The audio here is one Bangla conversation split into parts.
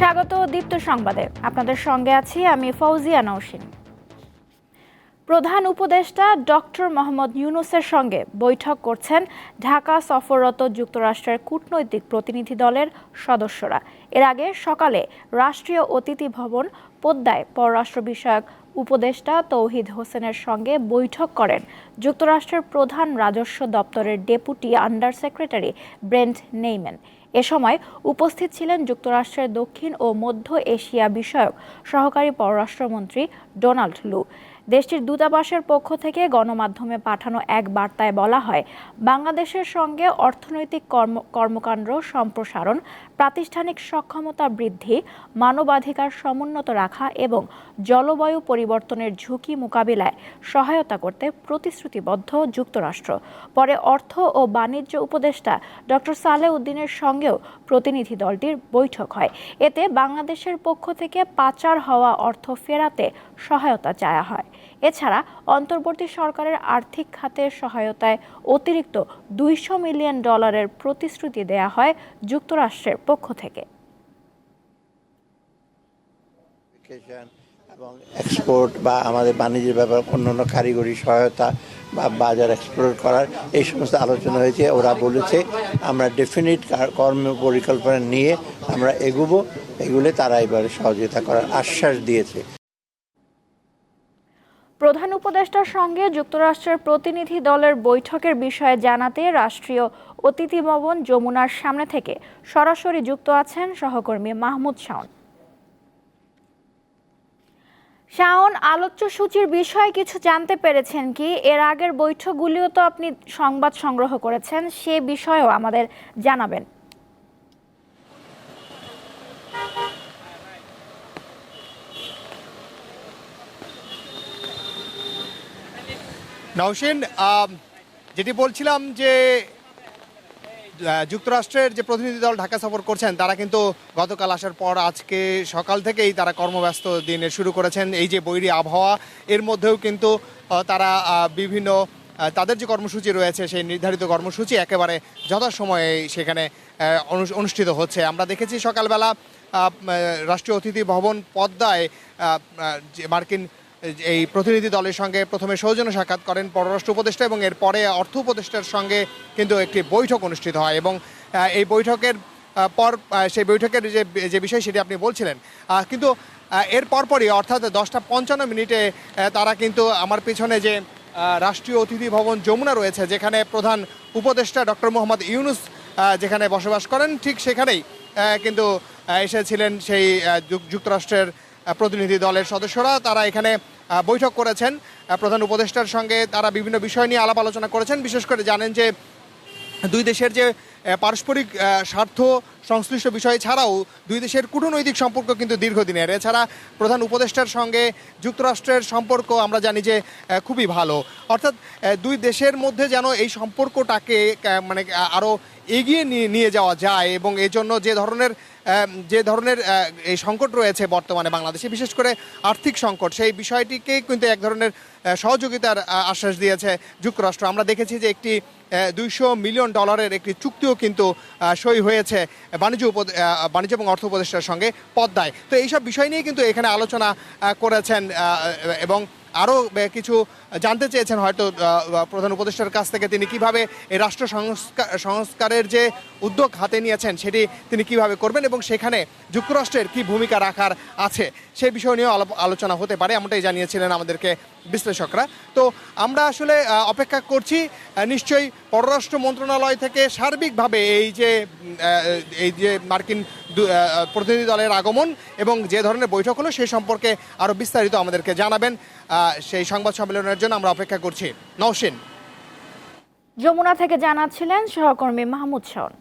স্বাগত দীপ্ত সংবাদে। আপনাদের সঙ্গে আছি আমি ফৌজিয়া নৌসিন। প্রধান উপদেষ্টা ডক্টর মোহাম্মদ ইউনুসের সঙ্গে বৈঠক করছেন ঢাকা সফররত যুক্তরাষ্ট্রের কূটনৈতিক প্রতিনিধি দলের সদস্যরা। এর আগে সকালে রাষ্ট্রীয় অতিথি ভবন পোদ্দায় পররাষ্ট্র বিষয়ক উপদেষ্টা তৌহিদ হোসেনের সঙ্গে বৈঠক করেন। যুক্তরাষ্ট্রের প্রধান রাজস্ব দপ্তরের deputy under secretary Brent Neiman. এ সময় উপস্থিত ছিলেন যুক্তরাষ্ট্রের দক্ষিণ ও মধ্য এশিয়া বিষয়ক সহকারী পররাষ্ট্রমন্ত্রী ডোনাল্ড লু। দেশটির দূতাবাসের পক্ষ থেকে গণমাধ্যমে পাঠানো এক বার্তায় বলা হয়, বাংলাদেশের সঙ্গে অর্থনৈতিক কর্ম, কর্মকাণ্ড সম্প্রসারণ প্রাতিষ্ঠানিক সক্ষমতা বৃদ্ধি, মানবাধিকার সমুন্নত রাখা এবং জলবায়ু পরিবর্তনের ঝুঁকি মোকাবিলায় সহায়তা করতে প্রতিশ্রুতিবদ্ধ যুক্তরাষ্ট্র। পরে অর্থ ও বাণিজ্য উপদেষ্টা ডক্টর সালেহ উদ্দিনের সঙ্গেও প্রতিনিধি দলটির বৈঠক হয়। এতে বাংলাদেশের পক্ষ থেকে পাচার হওয়া অর্থ ফেরাতে সহায়তা চাওয়া হয়। এছাড়া অন্তর্বর্তী সরকারের আর্থিক খাতের সহায়তায় অতিরিক্ত দুইশো মিলিয়ন ডলারের প্রতিশ্রুতি দেয়া হয় যুক্তরাষ্ট্রের পক্ষ থেকে। এবং এক্সপোর্ট বা আমাদের বাণিজ্যের ব্যাপার, অন্যান্য কারিগরি সহায়তা বা বাজার এক্সপ্লোর করার এই সমস্ত আলোচনা হয়েছে। ওরা বলেছে, আমরা ডেফিনিট কর্ম পরিকল্পনা নিয়ে আমরা এগুবো, এগুলে তারা এবারে সহযোগিতা করার আশ্বাস দিয়েছে। প্রধান উপদেষ্টার সঙ্গে যুক্তরাষ্ট্রের প্রতিনিধি দলের বৈঠকের বিষয়ে জানাতে রাষ্ট্রীয় অতিথি ভবন যমুনার সামনে থেকে সরাসরি যুক্ত আছেন সহকর্মী মাহমুদ শাওন। শাওন, আলোচ্য সূচির বিষয়ে কিছু জানতে পেরেছেন কি? এর আগের বৈঠকগুলিও তো আপনি সংবাদ সংগ্রহ করেছেন, সে বিষয়েও আমাদের জানাবেন। নওশিন যেটি বলছিলাম যে যুক্তরাষ্ট্রের যে প্রতিনিধি দল ঢাকা সফর করছেন, তারা কিন্তু গতকাল আসার পর আজকে সকাল থেকেই তারা কর্মব্যস্ত দিনে শুরু করেছেন এই যে বৈরী আবহাওয়া। এর মধ্যেও কিন্তু তারা বিভিন্ন তাদের যে কর্মসূচি রয়েছে, সেই নির্ধারিত কর্মসূচি একেবারে যথাসময়ে সেখানে অনু- অনুষ্ঠিত হচ্ছে। আমরা দেখেছি সকালবেলা রাষ্ট্রীয় অতিথি ভবন পদ্মায় যে মার্কিন এই প্রতিনিধি দলের সঙ্গে প্রথমে সৌজন্য সাক্ষাৎ করেন পররাষ্ট্র উপদেষ্টা এবং এরপরে অর্থ উপদেষ্টার সঙ্গে কিন্তু একটি বৈঠক অনুষ্ঠিত হয় এবং এই বৈঠকের পর সেই বৈঠকের যে যে বিষয় সেটি আপনি বলছিলেন। কিন্তু এর পরপরই অর্থাৎ দশটা পঞ্চান্ন মিনিটে তারা কিন্তু আমার পিছনে যে রাষ্ট্রীয় অতিথি ভবন যমুনা রয়েছে, যেখানে প্রধান উপদেষ্টা ডক্টর মোহাম্মদ ইউনুস যেখানে বসবাস করেন, ঠিক সেখানেই কিন্তু এসেছিলেন সেই যুক্তরাষ্ট্রের প্রতিনিধি দলের সদস্যরা, তারা এখানে বৈঠক করেছেন। প্রধান উপদেষ্টার সঙ্গে তারা বিভিন্ন বিষয় নিয়ে আলাপ আলোচনা করেছেন। বিশেষ করে জানেন যে দুই দেশের যে পারস্পরিক স্বার্থ সংশ্লিষ্ট বিষয় ছাড়াও দুই দেশের কূটনৈতিক সম্পর্ক কিন্তু দীর্ঘদিনের। এছাড়া প্রধান উপদেষ্টার সঙ্গে যুক্তরাষ্ট্রের সম্পর্ক আমরা জানি যে খুবই ভালো। অর্থাৎ দুই দেশের মধ্যে যেন এই সম্পর্কটাকে মানে আরও এগিয়ে নিয়ে যাওয়া যায় এবং এই জন্য যে ধরনের যে ধরনের এই সংকট রয়েছে বর্তমানে বাংলাদেশে, বিশেষ করে আর্থিক সংকট, সেই বিষয়টিকে কিন্তু এক ধরনের সহযোগিতার আশ্বাস দিয়েছে যুক্তরাষ্ট্র। আমরা দেখেছি যে একটি দুইশো মিলিয়ন ডলারের একটি চুক্তিও কিন্তু সই হয়েছে বাণিজ্য বাণিজ্য এবং অর্থ উপদেষ্টার সঙ্গে পদ্মায়। তো এইসব বিষয় নিয়ে কিন্তু এখানে আলোচনা করেছেন এবং আরও কিছু জানতে চেয়েছেন হয়তো প্রধান উপদেষ্টার কাছ থেকে তিনি কীভাবে এই রাষ্ট্র সংস্কার সংস্কারের যে উদ্যোগ হাতে নিয়েছেন সেটি তিনি কীভাবে করবেন এবং সেখানে যুক্তরাষ্ট্রের কি ভূমিকা রাখার আছে সেই বিষয় নিয়েও আলোচনা হতে পারে, এমনটাই জানিয়েছিলেন আমাদেরকে বিশ্লেষকরা। তো আমরা আসলে অপেক্ষা করছি নিশ্চয়ই পররাষ্ট্র মন্ত্রণালয় থেকে সার্বিকভাবে এই যে এই যে মার্কিন প্রতিনিধি দলের আগমন এবং যে ধরনের বৈঠক হলো সেই সম্পর্কে আরও বিস্তারিত আমাদেরকে জানাবেন। সেই সংবাদ সম্মেলনের জন্য আমরা অপেক্ষা করছি। নওশিন। যমুনা থেকে জানাচ্ছিলেন সহকর্মী মাহমুদ শাওন।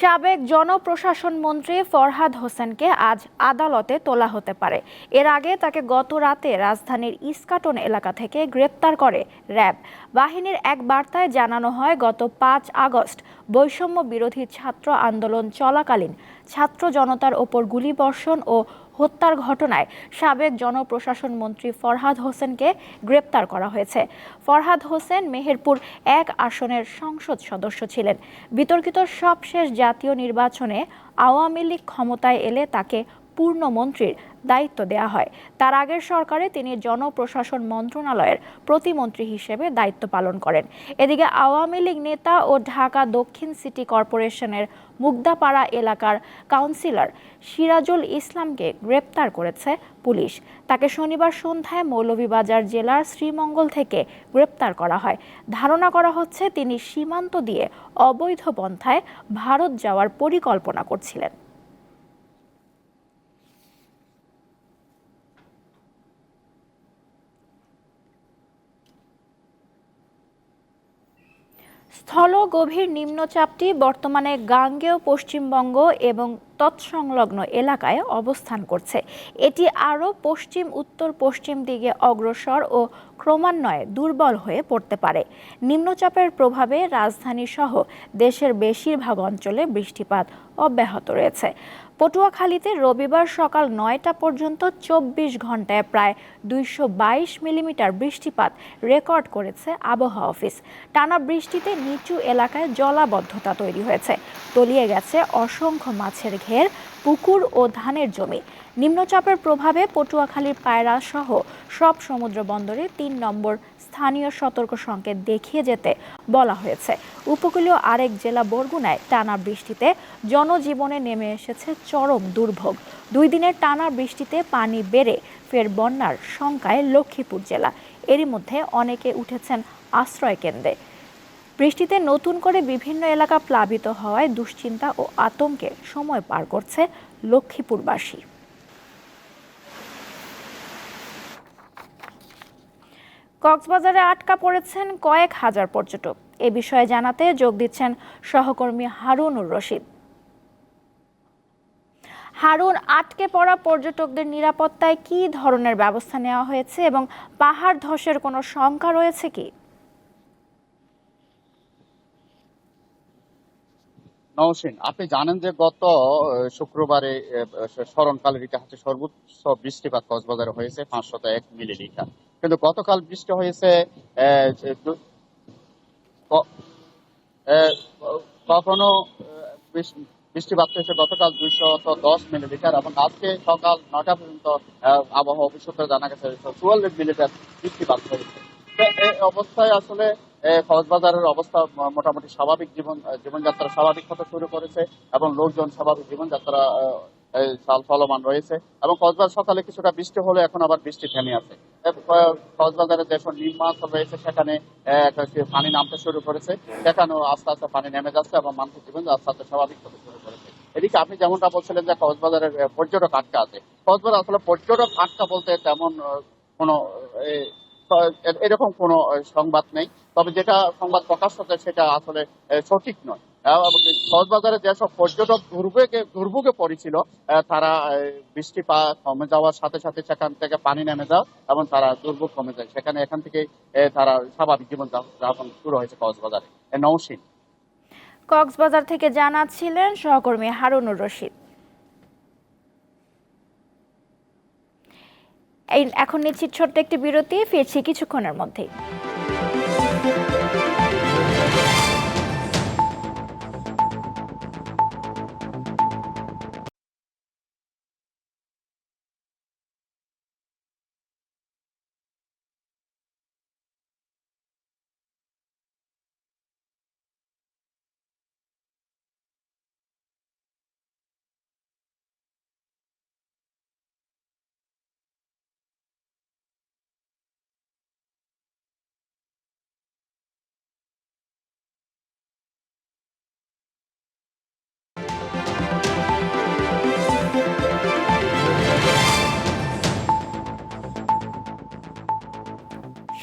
সাবেক জনপ্রশাসন মন্ত্রী ফরহাদ হোসেনকে আজ আদালতে তোলা হতে পারে। এর আগে তাকে গত রাতে রাজধানীর ইস্কাটন এলাকা থেকে গ্রেপ্তার করে র্যাব। বাহিনীর এক বার্তায় জানানো হয়, গত পাঁচ আগস্ট বৈষম্য বিরোধী ছাত্র আন্দোলন চলাকালীন ছাত্র জনতার ওপর গুলিবর্ষণ ও হত্যার ঘটনায় সাবেক জনপ্রশাসন মন্ত্রী ফরহাদ হোসেনকে গ্রেপ্তার করা হয়েছে। ফরহাদ হোসেন মেহেরপুর এক আসনের সংসদ সদস্য ছিলেন। বিতর্কিত সবশেষ জাতীয় নির্বাচনে আওয়ামী লীগ ক্ষমতায় এলে তাকে পূর্ণমন্ত্রীর দায়িত্ব দেওয়া হয়। তার আগের সরকারে তিনি জনপ্রশাসন মন্ত্রণালয়ের প্রতিমন্ত্রী হিসেবে দায়িত্ব পালন করেন। এদিকে আওয়ামী লীগ নেতা ও ঢাকা দক্ষিণ সিটি কর্পোরেশনের মুগদাপাড়া এলাকার কাউন্সিলর সিরাজুল ইসলামকে গ্রেপ্তার করেছে পুলিশ। তাকে শনিবার সন্ধ্যায় মৌলভীবাজার জেলার শ্রীমঙ্গল থেকে গ্রেপ্তার করা হয়। ধারণা করা হচ্ছে, তিনি সীমান্ত দিয়ে অবৈধ পন্থায় ভারত যাওয়ার পরিকল্পনা করছিলেন। স্থল গভীর নিম্নচাপটি বর্তমানে গাঙ্গেয়, পশ্চিমবঙ্গ এবং তৎসংলগ্ন এলাকায় অবস্থান করছে। এটি আরও পশ্চিম, উত্তর, পশ্চিম দিকে অগ্রসর ও ক্রমান্বয়ে দুর্বল হয়ে পড়তে পারে। নিম্নচাপের প্রভাবে রাজধানী সহ দেশের বেশিরভাগ অঞ্চলে বৃষ্টিপাত অব্যাহত রয়েছে। পটুয়াখালীতে রবিবার সকাল নয়টা পর্যন্ত চব্বিশ ঘন্টায় প্রায় দুইশো বাইশ মিলিমিটার বৃষ্টিপাত রেকর্ড করেছে আবহাওয়া অফিস। টানা বৃষ্টিতে নিচু এলাকায় জলাবদ্ধতা তৈরি হয়েছে। তলিয়ে গেছে অসংখ্য মাছের ঘের, পুকুর ও ধানের জমি। নিম্নচাপের প্রভাবে পটুয়াখালীর পায়রা সহ সব সমুদ্র বন্দরে তিন নম্বর স্থানীয় সতর্ক সংকেত দেখিয়ে যেতে বলা হয়েছে। উপকূলীয় আরেক জেলা বরগুনায় টানা বৃষ্টিতে জনজীবনে নেমে এসেছে চরম দুর্ভোগ। দুই দিনের টানা বৃষ্টিতে পানি বেড়ে ফের বন্যার শঙ্কায় লক্ষ্মীপুর জেলা। এরই মধ্যে অনেকে উঠেছেন আশ্রয় কেন্দ্রে। বৃষ্টিতে নতুন করে বিভিন্ন এলাকা প্লাবিত হওয়ায় দুশ্চিন্তা ও আতঙ্কে সময় পার করছে লক্ষ্মীপুরবাসী। কক্সবাজারে আটকা পড়েছেন কয়েক হাজার পর্যটক। এ বিষয়ে জানাতে যোগ দিচ্ছেন সহকর্মী হারুনুর রশিদ। হারুন, আটকে পড়া পর্যটকদের নিরাপত্তায় কি ধরনের ব্যবস্থা নেওয়া হয়েছে এবং পাহাড় ধসের কোনো শঙ্কা রয়েছে কি? নওশিন, আপনি জানেন যে গত শুক্রবারে স্মরণকালের ইতিহাসে সর্বোচ্চ বৃষ্টিপাত কক্সবাজারে হয়েছে পাঁচশত এক মিলিলিটার। কিন্তু গতকাল বৃষ্টি হয়েছে কখনো বৃষ্টিপাত হয়েছে গতকাল দুইশত দশ মিলিলিটার এবং আজকে সকাল নটা পর্যন্ত আবহাওয়া অফিস সূত্রে জানা গেছে চুয়াল্লিশ মিলিমিটার বৃষ্টিপাত হয়েছে। এই অবস্থায় আসলে কক্সবাজারের অবস্থা মোটামুটি স্বাভাবিক জীবন, জীবনযাত্রা স্বাভাবিক হতে শুরু করেছে এবং লোকজন স্বাভাবিক জীবনযাত্রা চলমান রয়েছে। এবং কক্সবাজার সকালে কিছুটা বৃষ্টি হলে এখন আবার বৃষ্টি থেমে আছে। এ, ক- কক্সবাজারের যেসব নিম্নাঞ্চল রয়েছে সেখানে পানি নামতে শুরু করেছে। সেখানেও আস্তে আস্তে পানি নেমে যাচ্ছে এবং মানুষের জীবন আস্তে আস্তে স্বাভাবিক হতে শুরু করেছে। এদিকে আপনি যেমনটা বলছিলেন যে কক্সবাজারের পর্যটক আটকা আছে। কক্সবাজার আসলে পর্যটক আটকা বলতে তেমন কোনো এরকম কোনো সংবাদ নেই। তবে যেটা সংবাদ প্রকাশ হচ্ছে সেটা আসলে সঠিক নয়। কক্সবাজারে যেসব পর্যটক দুর্ভোগে দুর্ভোগে পড়েছিল তারা বৃষ্টিপাত কমে যাওয়ার সাথে সাথে সেখান থেকে পানি নেমে যাও এবং তারা দুর্ভোগ কমে যায়। সেখানে এখান থেকে তারা স্বাভাবিক জীবন যাপন শুরু হয়েছে কক্সবাজারে। নৌসিন কক্সবাজার থেকে জানাচ্ছিলেন সহকর্মী হারুনুর রশিদ। এখন নিচ্ছি ছোট্ট একটি বিরতি, ফিরছি কিছুক্ষণের মধ্যেই।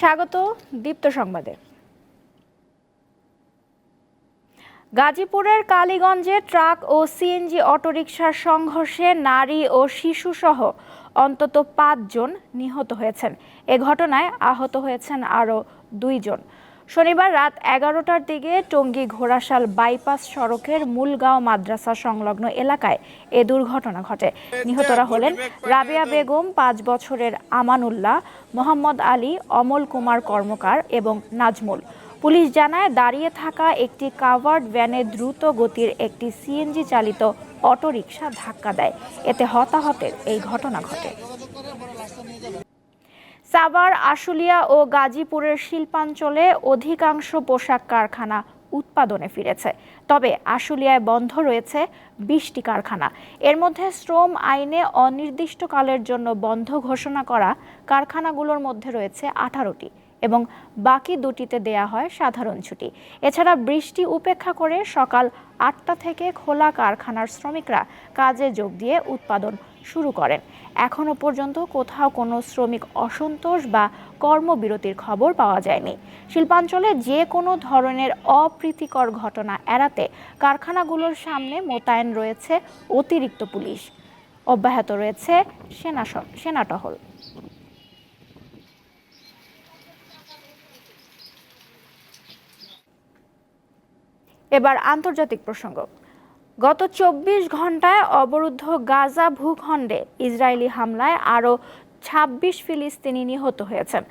স্বাগত দীপ্ত সংবাদে। গাজীপুরের কালীগঞ্জে ট্রাক ও সিএনজি অটোরিকশার সংঘর্ষে নারী ও শিশুসহ অন্তত পাঁচজন নিহত হয়েছেন। এ ঘটনায় আহত হয়েছেন আরও দুইজন। শনিবার রাত এগারোটার দিকে টঙ্গী ঘোড়াশাল বাইপাস সড়কের মূলগাঁও মাদ্রাসা সংলগ্ন এলাকায় এ দুর্ঘটনা ঘটে। নিহতরা হলেন রাবেয়া বেগম, পাঁচ বছরের আমানুল্লাহ, মোহাম্মদ আলী, অমল কুমার কর্মকার এবং নাজমুল। পুলিশ জানায়, দাঁড়িয়ে থাকা একটি কাভার্ড ভ্যানে দ্রুত গতির একটি সিএনজি চালিত অটোরিকশা ধাক্কা দেয়। এতে হতাহতের এই ঘটনা ঘটে। সাভার, আশুলিয়া ও গাজীপুরের শিল্পাঞ্চলে অধিকাংশ পোশাক কারখানা উৎপাদনে ফিরেছে। তবে আশুলিয়ায় বন্ধ রয়েছে বিশটি কারখানা। এর মধ্যে শ্রম আইনে অনির্দিষ্টকালের জন্য বন্ধ ঘোষণা করা কারখানাগুলোর মধ্যে রয়েছে আঠারোটি। এবং বাকি দুটিতে দেয়া হয় সাধারণ ছুটি। এছাড়া বৃষ্টি উপেক্ষা করে সকাল আটটা থেকে খোলা কারখানার শ্রমিকরা কাজে যোগ দিয়ে উৎপাদন শুরু করেন। এখনও পর্যন্ত কোথাও কোনো শ্রমিক অসন্তোষ বা কর্মবিরতির খবর পাওয়া যায়নি। শিল্পাঞ্চলে যে কোনো ধরনের অপ্রীতিকর ঘটনা এড়াতে কারখানাগুলোর সামনে মোতায়েন রয়েছে অতিরিক্ত পুলিশ। অব্যাহত রয়েছে সেনা স- এবার আন্তর্জাতিক প্রসঙ্গ। গত চব্বিশ ঘন্টায় অবরুদ্ধ গাজা ভূখণ্ডে ইসরায়েলি হামলায় আরও ছাব্বিশ ফিলিস্তিনি নিহত হয়েছেন।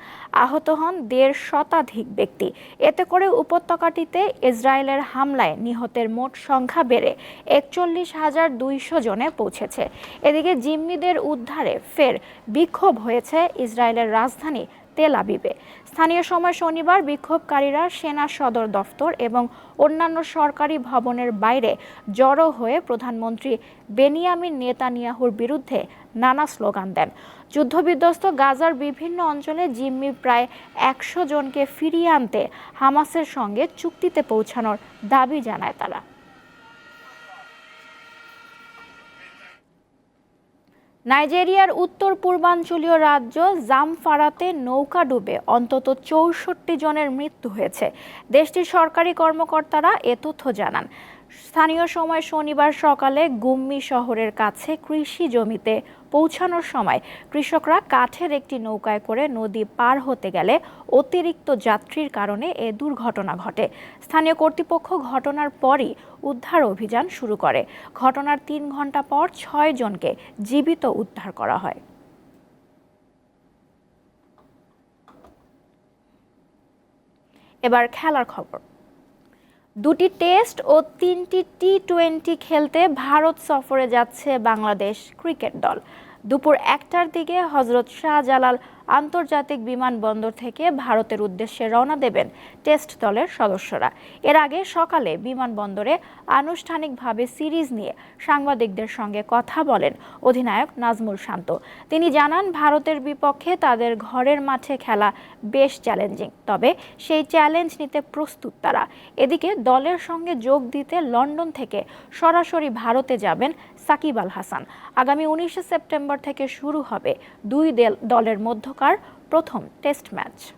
আহত হন দেড় শতাধিক ব্যক্তি। এতে করে উপত্যকাটিতে ইসরায়েলের হামলায় নিহতের মোট সংখ্যা বেড়ে একচল্লিশ হাজার দুইশো জনে পৌঁছেছে। এদিকে জিম্মিদের উদ্ধারে ফের বিক্ষোভ হয়েছে ইসরায়েলের রাজধানী তেল আবিবে স্থানীয় সময় শনিবার বিক্ষোভকারীরা সেনা সদর দফতর এবং অন্যান্য সরকারি ভবনের বাইরে জড়ো হয়ে প্রধানমন্ত্রী বেনিয়ামিন নেতানিয়াহুর বিরুদ্ধে নানা স্লোগান দেন। যুদ্ধবিধ্বস্ত গাজার বিভিন্ন অঞ্চলে জিম্মি প্রায় একশো জনকে ফিরিয়ে আনতে হামাসের সঙ্গে চুক্তিতে পৌঁছানোর দাবি জানায় তারা। নাইজেরিয়ার উত্তর পূর্বাঞ্চলীয় রাজ্য জামফারাতে নৌকা ডুবে অন্তত চৌষট্টি জনের মৃত্যু হয়েছে। দেশটির সরকারি কর্মকর্তারা এ তথ্য জানান। স্থানীয় সময় শনিবার সকালে গুম্মি শহরের কাছে কৃষি জমিতে পৌঁছানোর সময় কৃষকরা কাঠের একটি নৌকায় করে নদী পার হতে গেলে অতিরিক্ত যাত্রীর কারণে এ দুর্ঘটনা ঘটে। স্থানীয় কর্তৃপক্ষ ঘটনার পরই উদ্ধার অভিযান শুরু করে। ঘটনার তিন ঘণ্টা পর ছয় জনকে জীবিত উদ্ধার করা হয়। এবার খেলার খবর। দুটি টেস্ট ও তিনটি টি টোয়েন্টি খেলতে ভারত সফরে যাচ্ছে বাংলাদেশ ক্রিকেট দল। দুপুর একটার দিকে হজরত শাহজালাল আন্তর্জাতিক বিমানবন্দর থেকে ভারতের উদ্দেশ্যে রওনা দেবেন টেস্ট দলের সদস্যরা। এর আগে সকালে বিমানবন্দরে আনুষ্ঠানিকভাবে সিরিজ নিয়ে সাংবাদিকদের সঙ্গে কথা বলেন অধিনায়ক নাজমুল শান্ত। তিনি জানান, ভারতের বিপক্ষে তাদের ঘরের মাঠে খেলা বেশ চ্যালেঞ্জিং, তবে সেই চ্যালেঞ্জ নিতে প্রস্তুত তারা। এদিকে দলের সঙ্গে যোগ দিতে লন্ডন থেকে সরাসরি ভারতে যাবেন সাকিব আল হাসান। আগামী উনিশে সেপ্টেম্বর থেকে শুরু হবে দুই দেল- দলের মধ্যকার প্রথম টেস্ট ম্যাচ।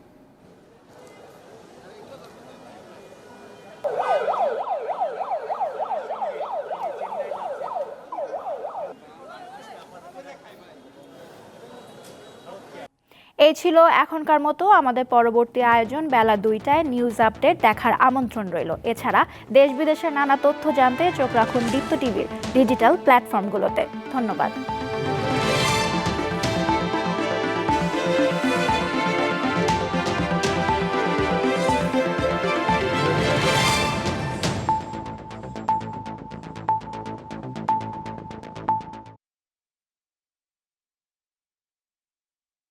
এই ছিল এখনকার মতো। আমাদের পরবর্তী আয়োজন বেলা দুইটায় নিউজ আপডেট দেখার আমন্ত্রণ রইল। এছাড়া দেশ বিদেশের নানা তথ্য জানতে চোখ রাখুন দীপ্ত টিভির ডিজিটাল প্ল্যাটফর্মগুলোতে। ধন্যবাদ।